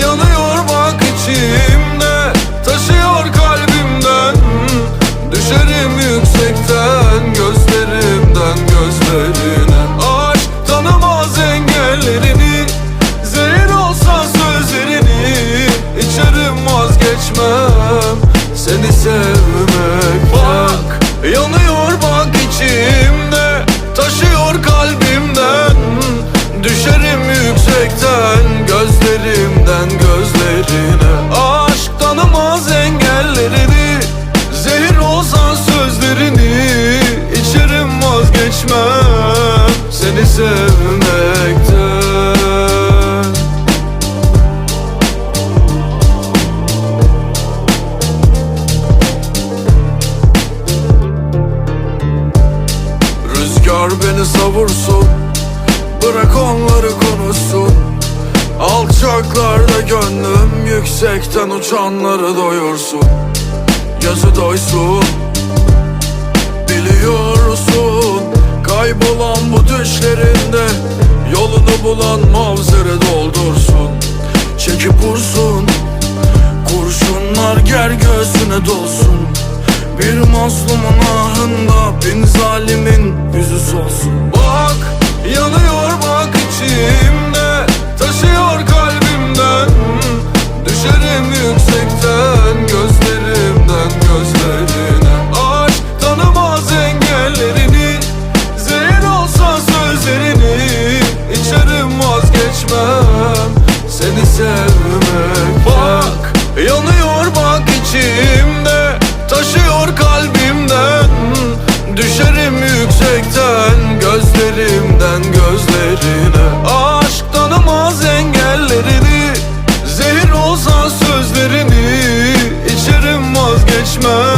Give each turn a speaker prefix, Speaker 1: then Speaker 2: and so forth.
Speaker 1: Yanıyor bak içimde Taşıyor kalbimden. Düşerim yüksekten Gözlerimden gözlerine. Aşk tanımaz engellerini Zehir olsa sözlerini. İçerim vazgeçmem Seni sevmek Bak yanıyor bak içim vazgeçmem Seni sevmekten. Rüzgar beni savursun Bırak onları konuşsun. Alçaklarda gönlüm Yüksekten uçanları doyursun. Gözü doysun Bulan mavzere doldursun Çekip vursun. Kurşunlar ger göğsüne dolsun. Bir mazlumun Seni sevmek Bak yanıyor bak içimde Taşıyor kalbimden. Düşerim yüksekten Gözlerimden gözlerine. Aşk tanımaz engellerini Zehir olsa sözlerini. İçerim vazgeçmem